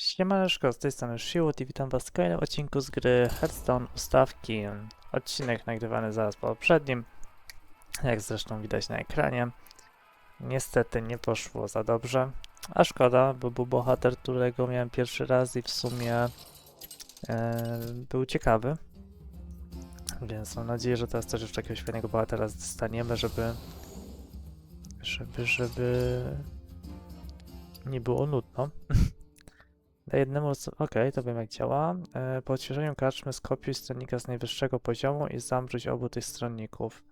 Siemaneczko, z tej strony Shield i witam was w kolejnym odcinku z gry Hearthstone Ustawki. Odcinek nagrywany zaraz po poprzednim, jak zresztą widać na ekranie. Niestety nie poszło za dobrze, a szkoda, bo był bohater, którego miałem pierwszy raz i w sumie e, był ciekawy. Więc mam nadzieję, że teraz też jeszcze jakiegoś fajnego bohatera dostaniemy, żeby żeby, żeby nie było nudno. Jednemu. Okej, to wiem jak działa. E, po odświeżeniu karczmy skopiuj stronnika z najwyższego poziomu i zamrzyj obu tych stronników.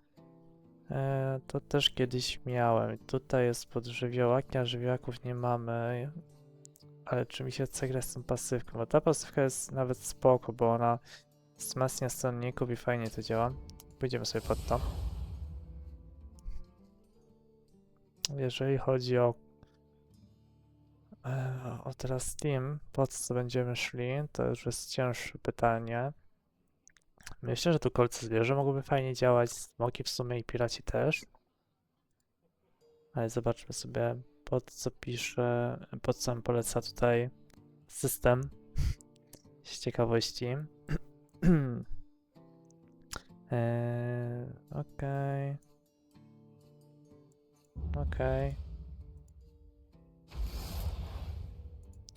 E, to też kiedyś miałem. Tutaj jest pod a żywiołaków nie mamy. Ale czy mi się chce grać z tą pasywką? Bo ta pasywka jest nawet spoko, bo ona wzmacnia stronników i fajnie to działa. Pójdziemy sobie pod to. Jeżeli chodzi o O teraz Steam, po co będziemy szli, to już jest cięższe pytanie. Myślę, że tu kolce zwierzę mogłyby fajnie działać, smoki w sumie i piraci też. Ale zobaczmy sobie, pod co pisze, pod co nam poleca tutaj system. Z ciekawości. eee, Okej. Okej.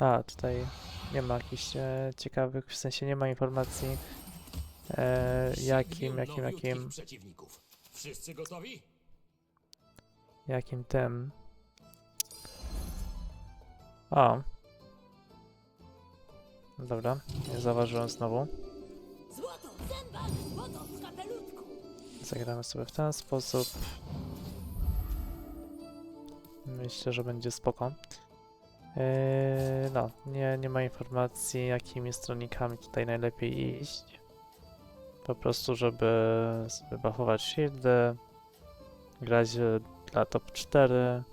A, tutaj nie ma jakichś e, ciekawych, w sensie nie ma informacji e, jakim, jakim, jakim, przeciwników. Wszyscy gotowi? jakim tym. O. Dobra, nie zauważyłem znowu. Złoto w zębach, złoto w kapelutku. Zagramy sobie w ten sposób. Myślę, że będzie spoko. Eee, no, nie, nie ma informacji, jakimi stronnikami tutaj najlepiej iść. Po prostu, żeby sobie buffować shieldy, grać dla top 4.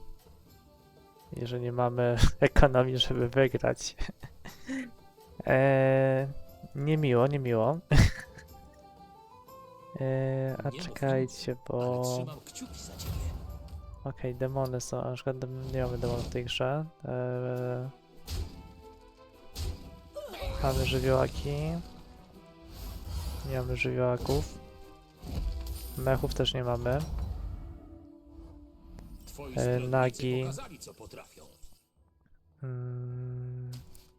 Jeżeli mamy ekonomię, żeby wygrać. eee, niemiło, niemiło. eee, a Nie mów czekajcie, Ale bo... Okej, demony są, na przykład nie mamy demonów w tej grze. Eee, mamy żywiołaki. Nie mamy żywiołaków. Mechów też nie mamy. E, stronnicy nagi. pokazali, co potrafią. Mm,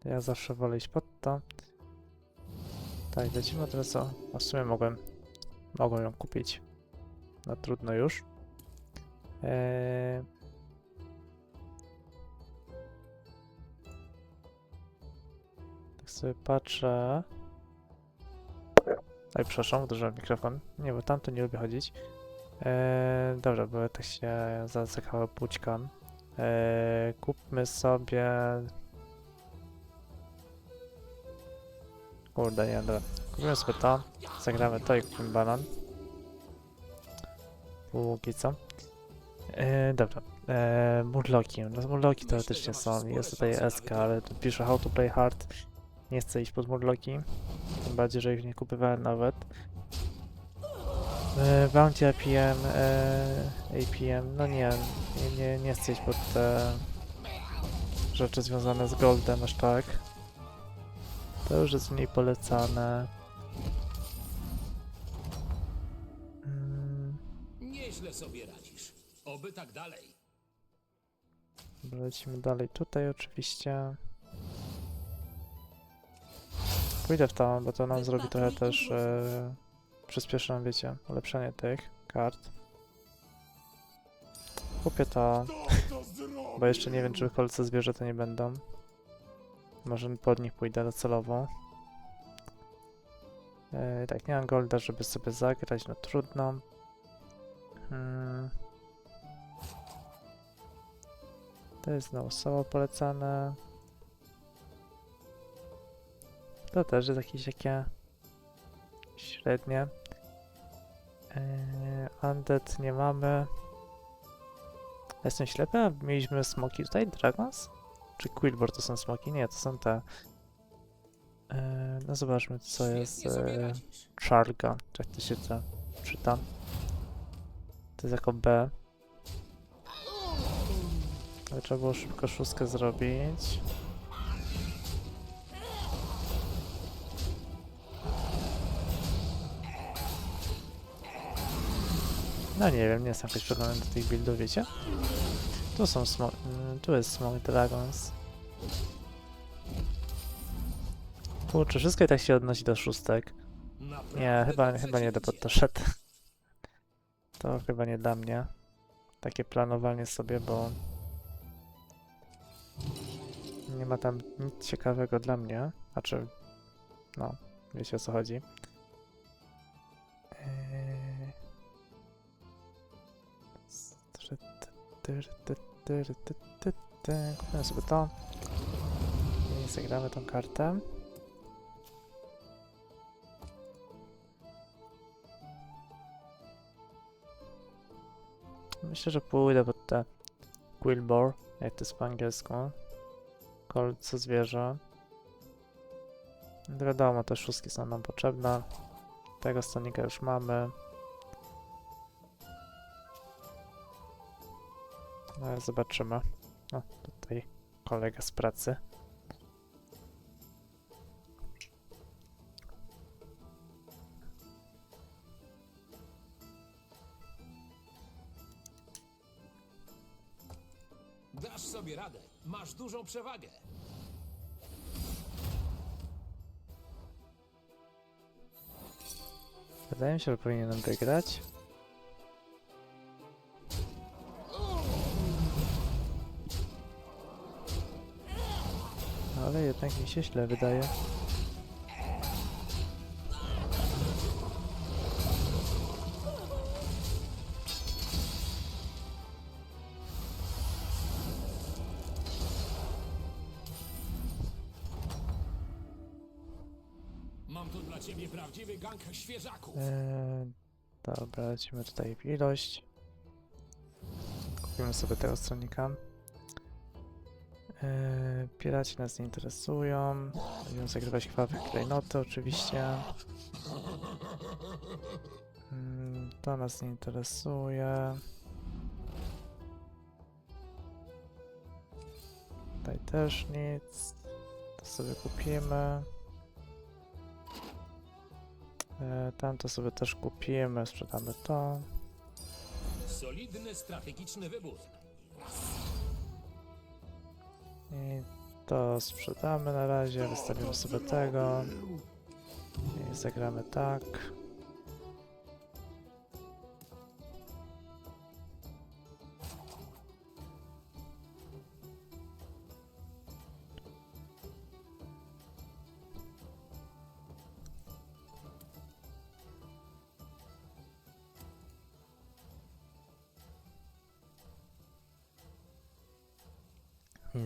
ja zawsze wolę iść pod to. Tak, lecimy teraz. A w sumie mogłem... Mogłem ją kupić. No trudno już. Eee... Tak sobie patrzę... Oj, przepraszam, uderzyłem mikrofon. Nie, bo tamto nie lubię chodzić. Eee, dobra, bo tak się zacykało płućkam. Eee, kupmy sobie... Kurde, nie, dobra. Kupimy sobie to, zagramy to i kupimy banan. Póki co. Eee, dobra. Eee, murloki. No murloki teoretycznie są. Jest tutaj SK, ale tu pisze how to play hard. Nie chcę iść pod murloki. Tym bardziej, że ich nie kupowałem nawet. E, Bounty APM, e, APM, no nie, nie, nie, nie chcę iść pod te rzeczy związane z goldem aż tak. To już jest mniej polecane. Mm, Nieźle sobie radzisz. Oby tak dalej. lecimy dalej tutaj oczywiście. Pójdę w to, bo to nam zrobi trochę też e, przyspieszy nam, wiecie, ulepszenie tych kart. Kupię to. Bo jeszcze nie wiem, czy kolce zwierzę to nie będą. Może pod nich pójdę docelowo. Yy, tak, nie mam golda, żeby sobie zagrać, no trudno. Hmm. To jest znowu solo polecane. To też jest jakieś takie średnie. Yy, undead nie mamy. Jestem ślepy, a mieliśmy smoki tutaj, Dragons? Czy Quillboard to są smoki? Nie, to są te. E, no zobaczmy, co jest e, radzisz. Charga. Jak to się to czyta? To jest jako B. Ale trzeba było szybko szóstkę zrobić. No nie wiem, nie jestem jakoś przekonany do tych buildów, wiecie? Tu są smo... Mm, tu jest Smoke Dragons. Kurczę, wszystko i tak się odnosi do szóstek. Nie, chyba, chyba nie do pod to szedł. To chyba nie dla mnie. Takie planowanie sobie, bo nie ma tam nic ciekawego dla mnie. Znaczy... No, wiecie o co chodzi. Eee... Kupimy sobie to. I zagramy tą kartę. Myślę, że pójdę pod te Quillbore, jak to jest po angielsku. Kolce zwierzę. No Wiadomo, te szóstki są nam potrzebne. Tego stonika już mamy. No ale zobaczymy. O, tutaj kolega z pracy. Dasz sobie radę. Masz dużą przewagę. Wydaje mi się, że powinienem wygrać. Ale jednak mi się źle wydaje. Dobra, lecimy tutaj w ilość. Kupimy sobie tego stronika. Eee, piraci nas nie interesują. Będziemy zagrywać krwawe klejnoty oczywiście. Mm, to nas nie interesuje. Tutaj też nic. To sobie kupimy. E, Tam to sobie też kupimy, sprzedamy to. Solidny, strategiczny wybór. I to sprzedamy na razie, wystawimy sobie tego. I zagramy tak.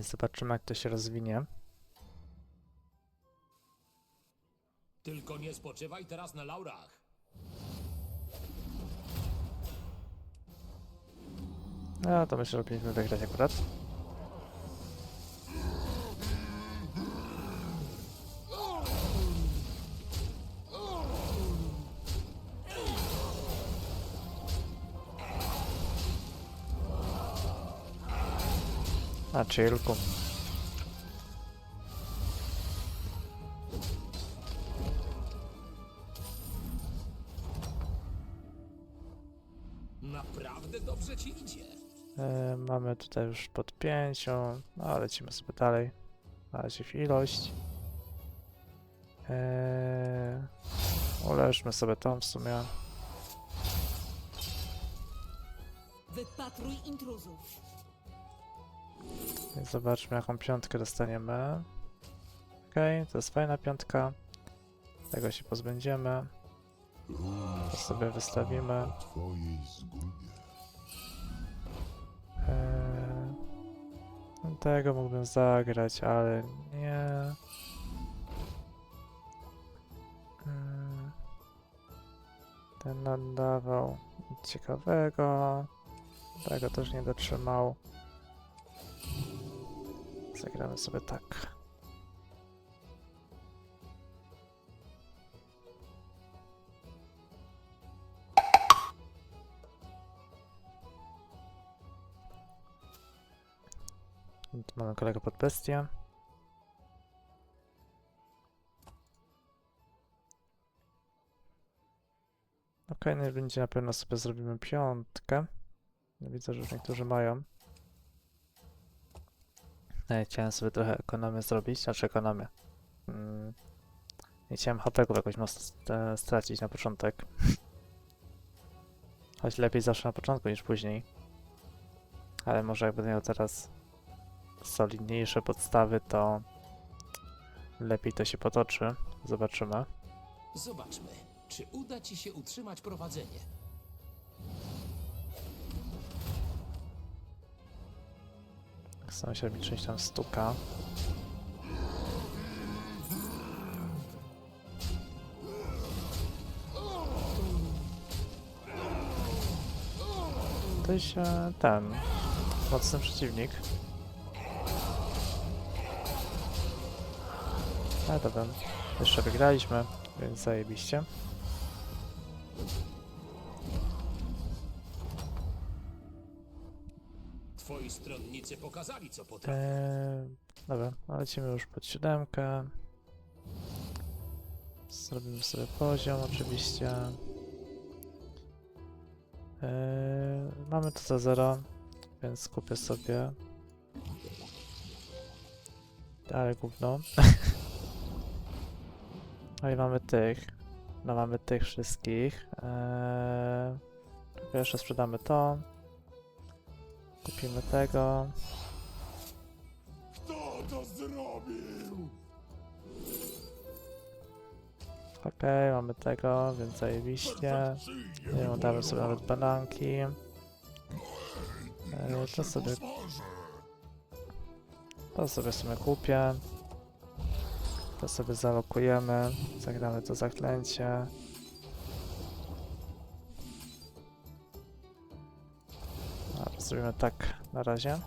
I zobaczymy jak to się rozwinie. Tylko nie spoczywaj teraz na laurach. No to myślę, że powinniśmy wygrać akurat. Chillku. Naprawdę dobrze ci idzie. E, mamy tutaj już pod pięcią, no lecimy sobie dalej. Na razie w ilość. E, uleżmy sobie tą w sumie. Wypatruj intruzów. Zobaczmy jaką piątkę dostaniemy. Okej, to jest fajna piątka. Tego się pozbędziemy. To sobie wystawimy. Eee, no tego mógłbym zagrać, ale nie. Mm. Ten nadawał ciekawego. Tego też nie dotrzymał. Zagramy sobie tak. Mamy kolegę pod bestię. W kolejnej rundzie na pewno sobie zrobimy piątkę. No, Widzę, że już niektórzy mają. Chciałem sobie trochę ekonomię zrobić, znaczy ekonomię. Mm, nie chciałem HP-ków jakoś mocno e, stracić na początek. Choć lepiej zawsze na początku niż później. Ale może jak będę miał teraz solidniejsze podstawy, to lepiej to się potoczy. Zobaczymy. Zobaczmy, czy uda ci się utrzymać prowadzenie. Się robić część tam stuka. Jest e, ten mocny przeciwnik. Ale dobra, jeszcze wygraliśmy, więc zajebiście. Twoi stronnicy pokazali, co potrafią. Eee, dobra, lecimy już pod siódemkę. Zrobimy sobie poziom oczywiście. Eee, mamy to za zero, więc kupię sobie. Ale gówno. no i mamy tych. No mamy tych wszystkich. Eee, jeszcze sprzedamy to. Kupimy tego. Kto to zrobił? Okej, mamy tego, więc zajebiście. Nie damy sobie nawet bananki. E, to sobie, to sobie w sumie kupię. To sobie zalokujemy. Zagramy to zaklęcie. Zrobimy tak na razie.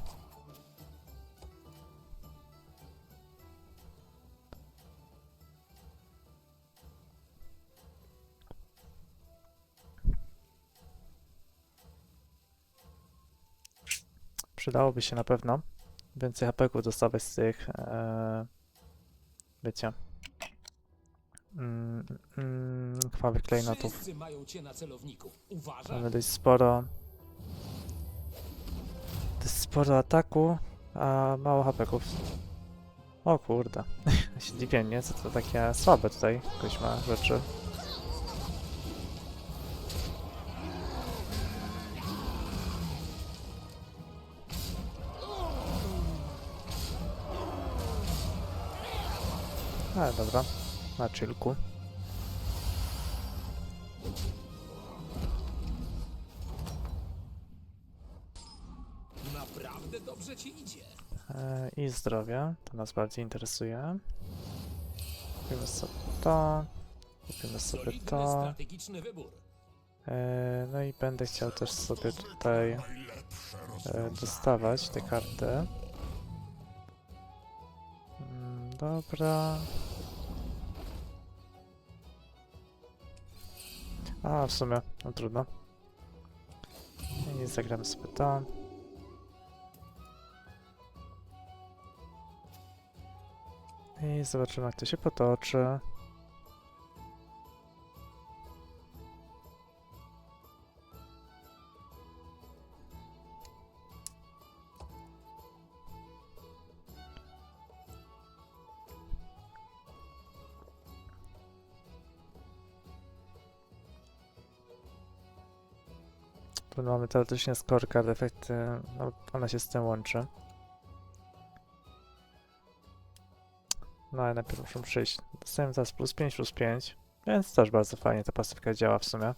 Przydałoby się na pewno więcej hapeków dostawać z tych, e, wiecie, mm, mm, klejnotów. Mamy dość sporo, dość sporo ataku, a mało hapeków. O kurde, się nie? Co to takie słabe tutaj jakoś ma rzeczy. Ale dobra, na chillku. I zdrowie, to nas bardziej interesuje. Kupimy sobie to. Kupimy sobie to. E, no i będę chciał też sobie tutaj e, dostawać te karty. Mm, Dobra. A, w sumie, no trudno. I zagramy sobie to. I zobaczymy, jak to się potoczy. Tu mamy teoretycznie scorecard, efekty, no, ona się z tym łączy. No ale najpierw muszą przyjść. Dostałem teraz plus 5, plus 5, więc też bardzo fajnie ta pasywka działa w sumie.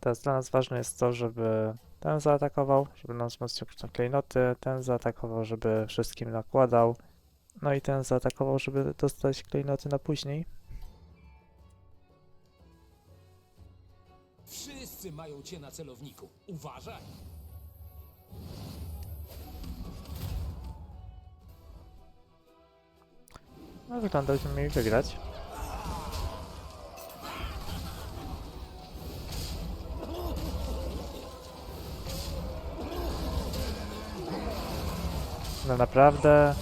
Teraz dla nas ważne jest to, żeby ten zaatakował, żeby nam wzmocnił klejnoty, ten zaatakował, żeby wszystkim nakładał, no i ten zaatakował, żeby dostać klejnoty na później. Wszyscy mają cię na celowniku. Uważaj. No wygląda, byśmy mieli wygrać. No naprawdę...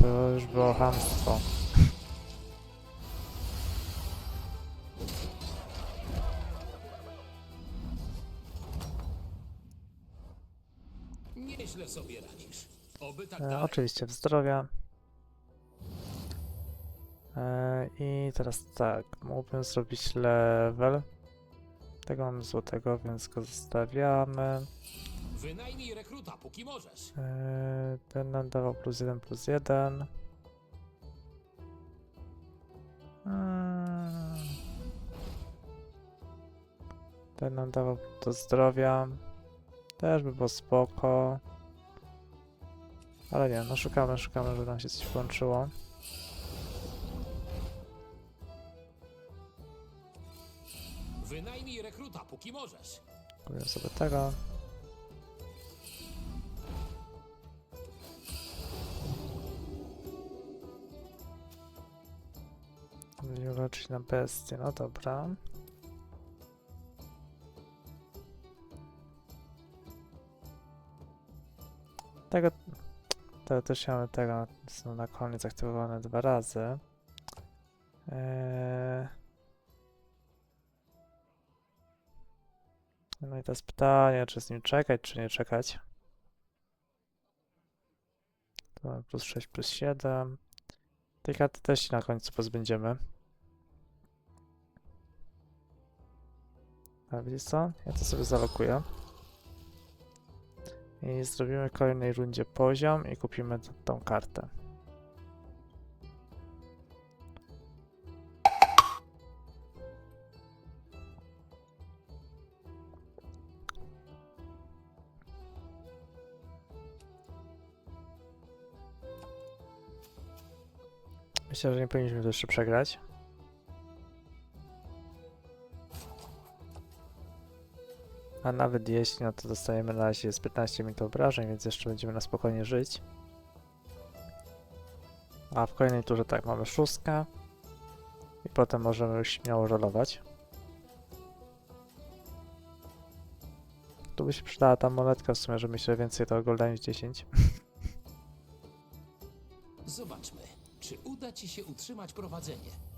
To już było hamstwo. E, dalej. oczywiście w zdrowia. E, I teraz tak, mógłbym zrobić level. Tego mamy złotego, więc go zostawiamy. Wynajmij rekruta, póki możesz. E, ten nam dawał plus 1 plus 1. Mm. Ten nam dawał do zdrowia. Też by było spoko. Ale nie, no szukamy, szukamy, żeby nam się coś włączyło. Wynajmij rekruta, póki możesz. Kupię sobie tego. Będziemy walczyć na bestię, no dobra. Tego, też mamy tego, są na koniec aktywowane dwa razy. Eee... No i teraz pytanie, czy z nim czekać, czy nie czekać. Tu mamy plus 6, plus 7. Tej karty też się na końcu pozbędziemy. A widzisz co? Ja to sobie zalokuję. I zrobimy w kolejnej rundzie poziom i kupimy tą kartę. Myślę, że nie powinniśmy to jeszcze przegrać. A nawet jeśli, no to dostajemy na razie z 15 minut obrażeń, więc jeszcze będziemy na spokojnie żyć. A w kolejnej turze tak, mamy szóstkę. I potem możemy już śmiało rolować. Tu by się przydała ta monetka w sumie, że myślę więcej to golda niż 10. Zobaczmy, czy uda ci się utrzymać prowadzenie.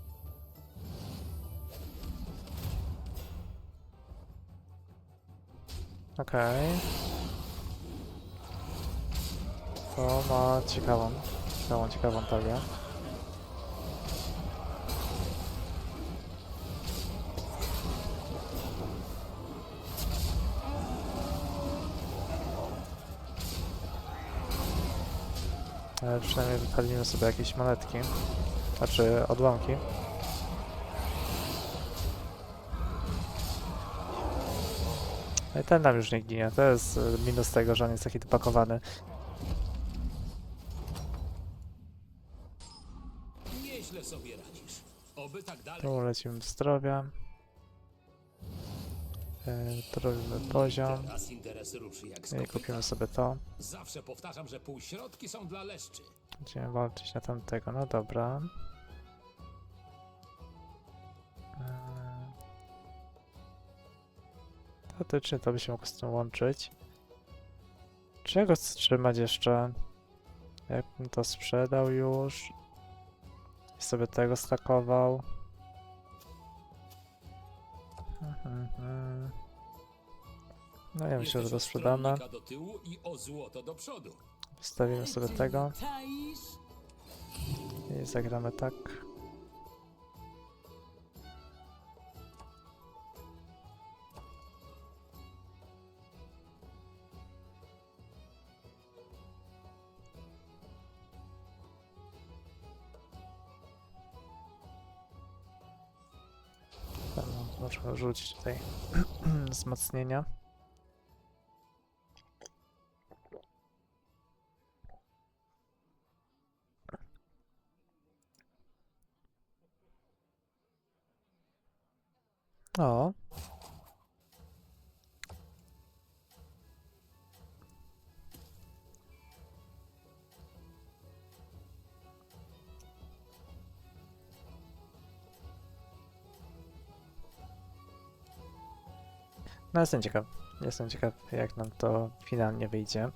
Okej. To ma ciekawą, ciekawą, ciekawą talię. Ale przynajmniej wypalimy sobie jakieś monetki, znaczy odłamki. No i ten nam już nie ginie. To jest y, minus tego, że on jest taki dopakowany. Nieźle sobie radzisz. Oby tak dalej. Tu lecimy w zdrowia. To robimy poziom. I kupimy sobie to. Zawsze powtarzam, że półśrodki są dla leszczy. Będziemy walczyć na tamtego. No dobra. Teoretycznie to by się mogło z tym łączyć. Czego wstrzymać jeszcze? Jakbym to sprzedał już. I sobie tego stakował. No ja myślę, że to sprzedamy. Wstawimy sobie tego i zagramy tak. Możemy rzucić tutaj wzmocnienia. No jestem ciekaw. Jestem ciekaw jak nam to finalnie wyjdzie.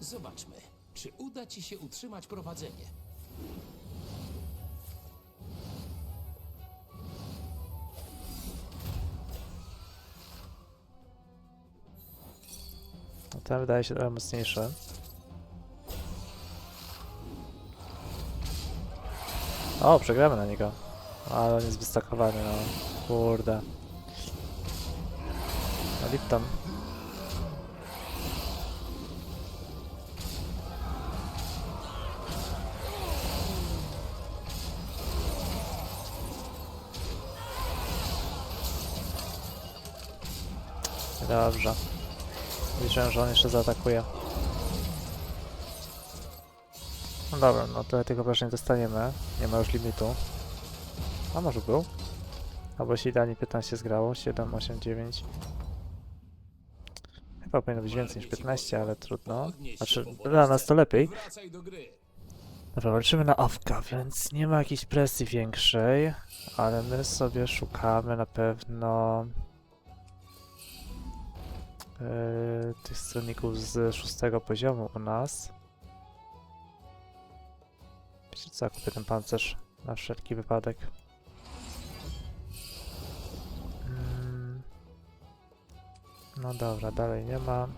Zobaczmy, czy uda ci się utrzymać prowadzenie. Ten wydaje się trochę mocniejszy. O, przegramy na niego. Ale on jest wystakowany, no. Kurde. No Lipton. Dobrze. Liczyłem, że on jeszcze zaatakuje. No dobra, no tyle tych obrażeń dostaniemy. Nie ma już limitu. A może był? Albo się idealnie 15 zgrało. 7, 8, 9. Chyba powinno być więcej niż 15, ale trudno. Znaczy, dla nas to lepiej. Dobra, walczymy na awka, więc nie ma jakiejś presji większej, ale my sobie szukamy na pewno yy, tych stronników z szóstego poziomu u nas. Wiecie co, kupię ten pancerz na wszelki wypadek. No dobra, dalej nie ma.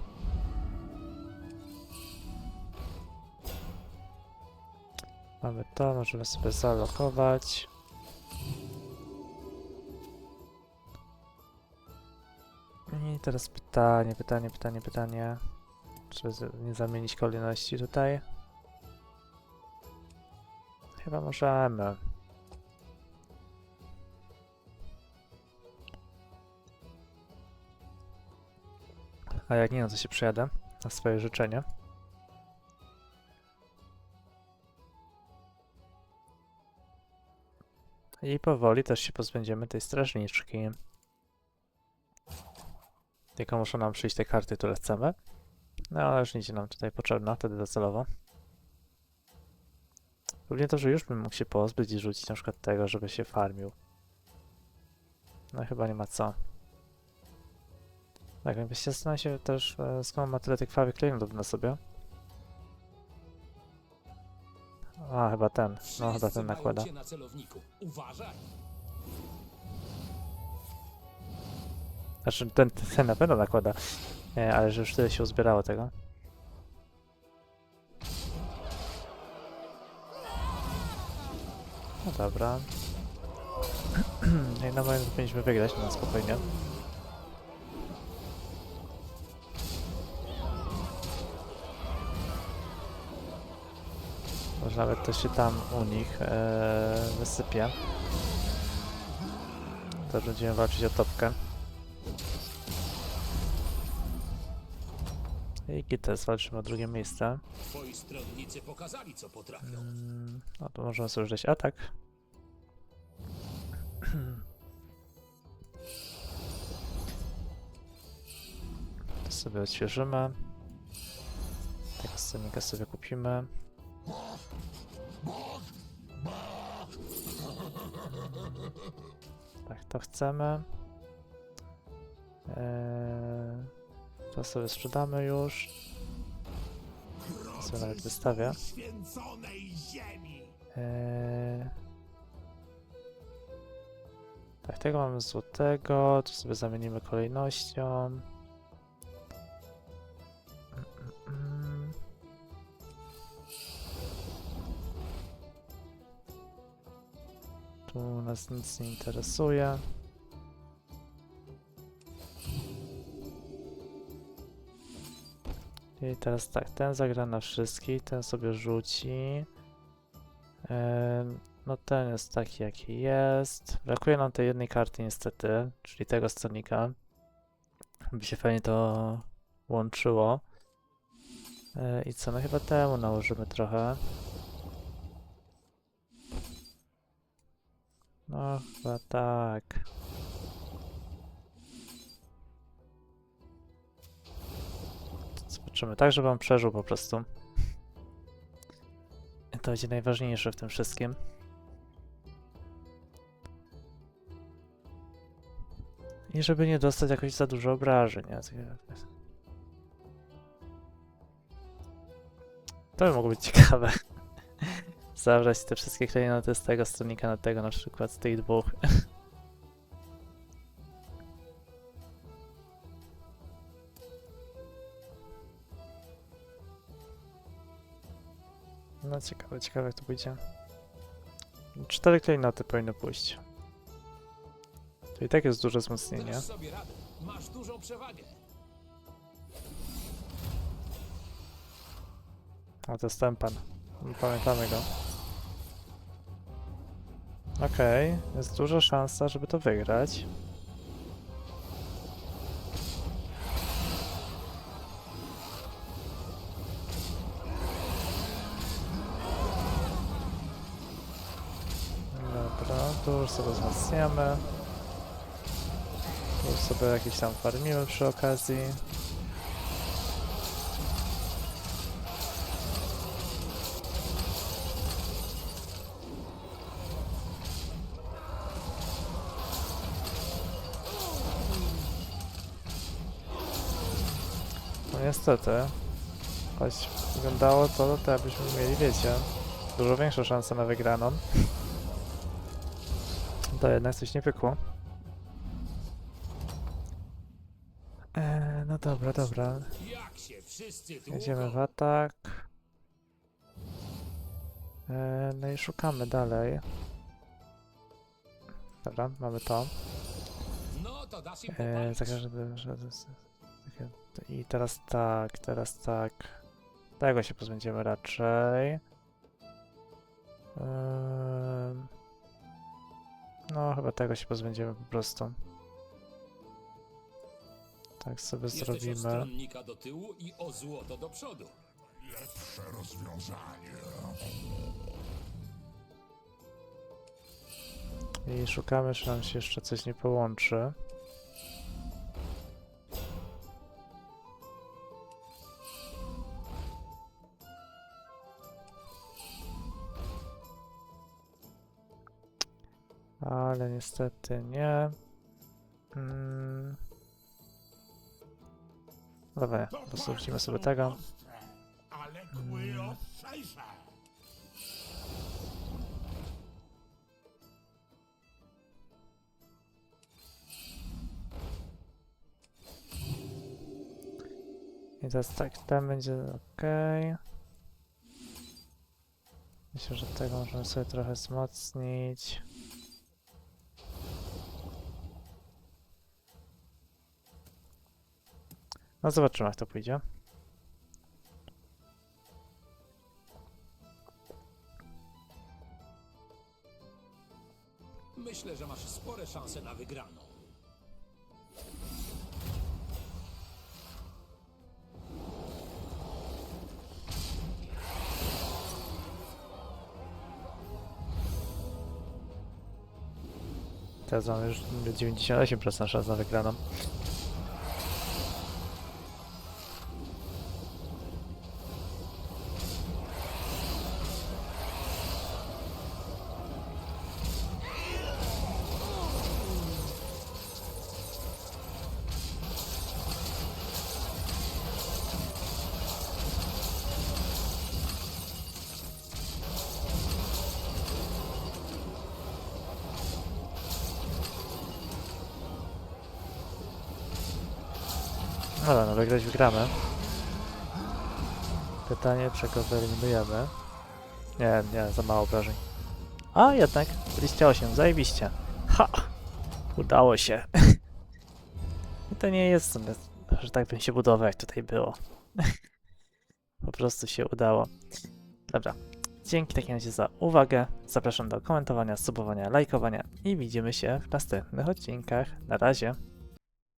Mamy to, możemy sobie zalokować. I teraz pytanie, pytanie, pytanie, pytanie. Czy nie zamienić kolejności tutaj? Chyba możemy. A jak nie, no to się przejadę na swoje życzenie. I powoli też się pozbędziemy tej strażniczki. Tylko muszą nam przyjść te karty, które chcemy. No ale już będzie nam tutaj potrzebna, wtedy docelowo. Równie to, że już bym mógł się pozbyć i rzucić na przykład tego, żeby się farmił. No chyba nie ma co. Tak, jakbyś się zastanawiał się też, e, skąd ma tyle tych krwawych klejnotów na sobie. A, chyba ten. No, chyba ten nakłada. na. Znaczy, ten, ten na pewno nakłada. Nie, ale że już tyle się uzbierało tego. No dobra. I na moim powinniśmy wygrać, no spokojnie. Może nawet to się tam u nich e, wysypie. To będziemy walczyć o topkę. I GTS walczymy o drugie miejsce. Twoi stronnicy pokazali, co potrafią. Mm, No to możemy sobie już dać atak. To sobie odświeżymy. Tego scenika sobie kupimy. Tak, to chcemy. Eee, to sobie sprzedamy już. To nawet wystawię. Eee... Tak, tego mamy złotego, tu sobie zamienimy kolejnością. Nas nic nie interesuje. I teraz tak, ten zagra na wszystkich, ten sobie rzuci. No ten jest taki jaki jest. Brakuje nam tej jednej karty niestety, czyli tego stonika. By się fajnie to łączyło. E, I co, no chyba temu nałożymy trochę. No chyba tak. Zobaczymy, tak żeby on przeżył po prostu. To będzie najważniejsze w tym wszystkim. I żeby nie dostać jakoś za dużo obrażeń. To by mogło być ciekawe zabrać te wszystkie klejnoty z tego stronnika na tego na przykład, z tych dwóch. No ciekawe, ciekawe jak to pójdzie. Cztery klejnoty powinno pójść. To i tak jest duże wzmocnienie. Masz dużą przewagę. Pan. Pamiętamy go. Okej, jest duża szansa, żeby to wygrać. Dobra, tu już sobie wzmacniamy. Tu już sobie jakieś tam farmimy przy okazji. Niestety. Choć wyglądało to, to byśmy mieli, wiecie, dużo większą szansę na wygraną. To jednak coś nie pykło. Eee, no dobra, dobra. Jedziemy w atak. Eee, no i szukamy dalej. Dobra, mamy to. Eee, tak, żeby, żeby, takie- I teraz tak, teraz tak. Tego się pozbędziemy raczej. No, chyba tego się pozbędziemy po prostu. Tak sobie Jesteś od zrobimy. stronnika do tyłu i o złoto do przodu. Lepsze rozwiązanie. I szukamy, czy nam się jeszcze coś nie połączy. Ale niestety nie. Mm. Dobra, po sobie tego. Mm. I teraz tak, ten będzie ok. Myślę, że tego możemy sobie trochę wzmocnić. No zobaczymy jak to pójdzie. Myślę, że masz spore szanse na wygraną. Teraz mamy już 98% szans na wygraną. Dobra, no wygrać wygramy. Pytanie, czego wyeliminujemy. Nie, nie, za mało obrażeń. A jednak, 28, zajebiście. Ha! Udało się. I to nie jest, że tak bym się budował, jak tutaj było. po prostu się udało. Dobra. Dzięki takim razie za uwagę. Zapraszam do komentowania, subowania, lajkowania i widzimy się w następnych odcinkach. Na razie.